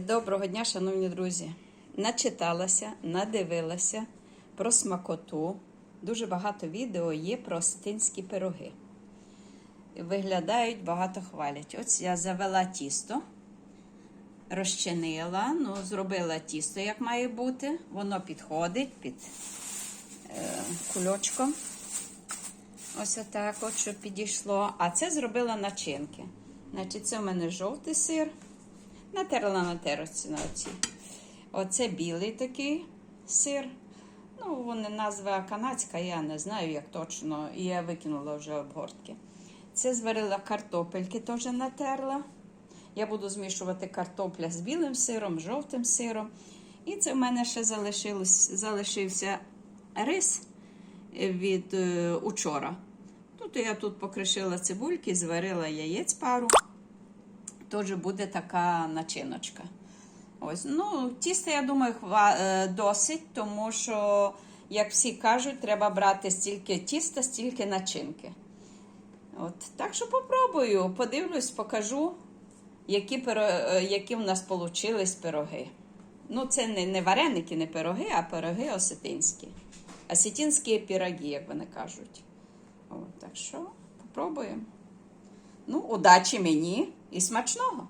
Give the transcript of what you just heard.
Доброго дня, шановні друзі. Начиталася, надивилася про смакоту. Дуже багато відео є про осетинські пироги. Виглядають, багато хвалять. Ось я завела тісто, розчинила, ну, зробила тісто, як має бути. Воно підходить під е, кульочком. Ось отак, от, щоб підійшло. А це зробила начинки. Значить, це у мене жовтий сир. Натерла на терці на оці. Оце білий такий сир. Ну, вони назва канадська, я не знаю, як точно. І я викинула вже обгортки. Це зварила картопельки, теж натерла. Я буду змішувати картопля з білим сиром, жовтим сиром. І це в мене ще залишився рис від е, учора. Тут я тут покришила цибульки, зварила яєць пару. Теж буде така начиночка. Ось, ну, тіста, я думаю, е, досить, тому що, як всі кажуть, треба брати стільки тіста, стільки начинки. От, так що попробую, подивлюсь, покажу, які, пиро... е, які в нас вийшли пироги. Ну, це не, не вареники, не пироги, а пироги осетинські. Осетинські пироги, як вони кажуть. От, так що попробуємо. Ну, удачі мені і смачного!